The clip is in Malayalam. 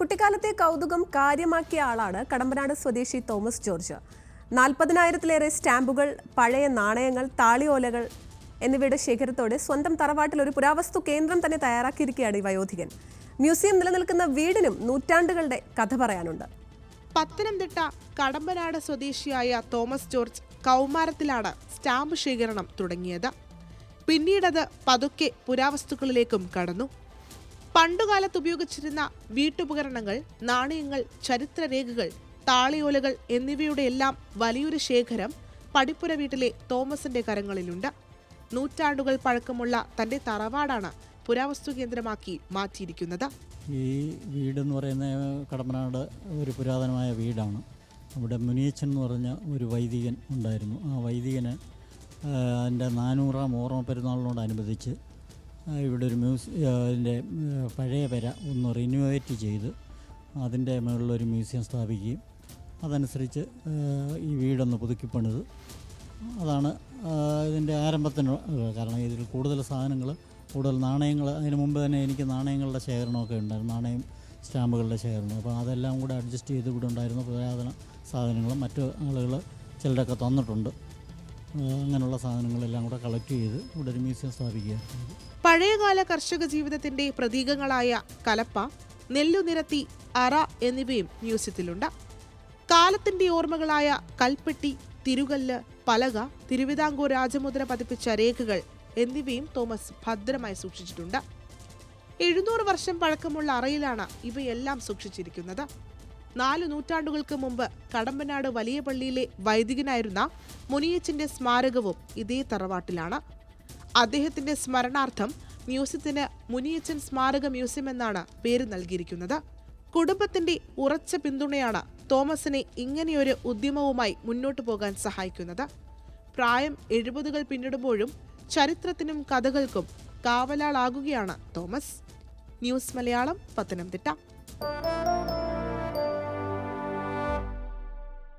കുട്ടിക്കാലത്തെ കൗതുകം കാര്യമാക്കിയ ആളാണ് കടമ്പനാട് സ്വദേശി തോമസ് ജോർജ്. നാൽപ്പതിനായിരത്തിലേറെ സ്റ്റാമ്പുകൾ പഴയ നാണയങ്ങൾ താളിയോലകൾ എന്നിവയുടെ ശേഖരത്തോടെ സ്വന്തം തറവാട്ടിൽ ഒരു പുരാവസ്തു കേന്ദ്രം തന്നെ തയ്യാറാക്കിയിരിക്കുകയാണ് ഈ വയോധികൻ. മ്യൂസിയം നിലനിൽക്കുന്ന വീടിനും നൂറ്റാണ്ടുകളുടെ കഥ പറയാനുണ്ട്. പത്തനംതിട്ട കടമ്പനാട് സ്വദേശിയായ തോമസ് ജോർജ് കൗമാരത്തിലാണ് സ്റ്റാമ്പ് ശേഖരണം തുടങ്ങിയത്. പിന്നീടത് പതുക്കെ പുരാവസ്തുക്കളിലേക്കും കടന്നു. പണ്ടുകാലത്ത് ഉപയോഗിച്ചിരുന്ന വീട്ടുപകരണങ്ങൾ നാണയങ്ങൾ ചരിത്രരേഖകൾ താളിയോലകൾ എന്നിവയുടെ എല്ലാം വലിയൊരു ശേഖരം പടിപ്പുര വീട്ടിലെ തോമസിന്റെ കരങ്ങളിലുണ്ട്. നൂറ്റാണ്ടുകൾ പഴക്കമുള്ള തന്റെ തറവാടാണ് പുരാവസ്തു കേന്ദ്രമാക്കി മാറ്റിയിരിക്കുന്നത്. ഈ വീടെന്ന് പറയുന്ന കടമ്പനാട് ഒരു പുരാതനമായ വീടാണ്. അവിടെ മുനിയച്ചൻ എന്ന് പറഞ്ഞ ഒരു വൈദികൻ ഉണ്ടായിരുന്നു. ആ വൈദികന് അതിന്റെ നാനൂറാം ഓർമ്മ പെരുന്നാളിനോടനുബന്ധിച്ച് ഇവിടെ ഒരു മ്യൂസിയം അതിന്റെ പഴയ പെര ഒന്ന് റിന്യൂവേറ്റ് ചെയ്ത് അതിന്റെ മുകളിലൊരു മ്യൂസിയം സ്ഥാപിക്കുകയും അതനുസരിച്ച് ഈ വീടൊന്ന് പുതുക്കിപ്പണിത്. അതാണ് ഇതിന്റെ ആരംഭത്തിന് കാരണം ഇതിൽ കൂടുതൽ സാധനങ്ങൾ കൂടുതൽ നാണയങ്ങൾ അതിന് മുമ്പ് തന്നെ എനിക്ക് നാണയങ്ങളുടെ ശേഖരണമൊക്കെ ഉണ്ടായിരുന്നു നാണയം സ്റ്റാമ്പുകളുടെ ശേഖരണം. അപ്പോൾ അതെല്ലാം കൂടെ അഡ്ജസ്റ്റ് ചെയ്ത് ഇവിടെ ഉണ്ടായിരുന്നു പുരാതന സാധനങ്ങളും മറ്റു ആളുകൾ ചിലരൊക്കെ തന്നിട്ടുണ്ട്. അങ്ങനെയുള്ള സാധനങ്ങളെല്ലാം കൂടെ കളക്ട് ചെയ്ത് ഇവിടെ ഒരു മ്യൂസിയം സ്ഥാപിക്കുക പഴയകാല കർഷക ജീവിതത്തിന്റെ പ്രതീകങ്ങളായ കലപ്പ നെല്ലുനിരത്തി അറ എന്നിവയും മ്യൂസിയത്തിലുണ്ട്. കാലത്തിന്റെ ഓർമ്മകളായ കൽപ്പെട്ടി തിരുകല്ല് പലക തിരുവിതാംകൂർ രാജമുദ്ര പതിപ്പിച്ച രേഖകൾ എന്നിവയും തോമസ് ഭദ്രമായി സൂക്ഷിച്ചിട്ടുണ്ട്. എഴുന്നൂറ് വർഷം പഴക്കമുള്ള അറയിലാണ് ഇവയെല്ലാം സൂക്ഷിച്ചിരിക്കുന്നത്. നാല് നൂറ്റാണ്ടുകൾക്ക് മുമ്പ് കടമ്പനാട് വലിയ പള്ളിയിലെ വൈദികനായിരുന്ന മുനിയച്ചിന്റെ സ്മാരകവും ഇതേ തറവാട്ടിലാണ്. അദ്ദേഹത്തിന്റെ സ്മരണാർത്ഥം മ്യൂസിയത്തിന് മുനിയച്ചൻ സ്മാരക മ്യൂസിയം എന്നാണ് പേര് നൽകിയിരിക്കുന്നത്. കുടുംബത്തിന്റെ ഉറച്ച പിന്തുണയാണ് തോമസിനെ ഇങ്ങനെയൊരു ഉദ്യമവുമായി മുന്നോട്ടു പോകാൻ സഹായിക്കുന്നത്. പ്രായം എഴുപതുകൾ പിന്നിടുമ്പോഴും ചരിത്രത്തിനും കഥകൾക്കും കാവലാളാകുകയാണ് തോമസ്. ന്യൂസ് മലയാളം പത്തനംതിട്ട.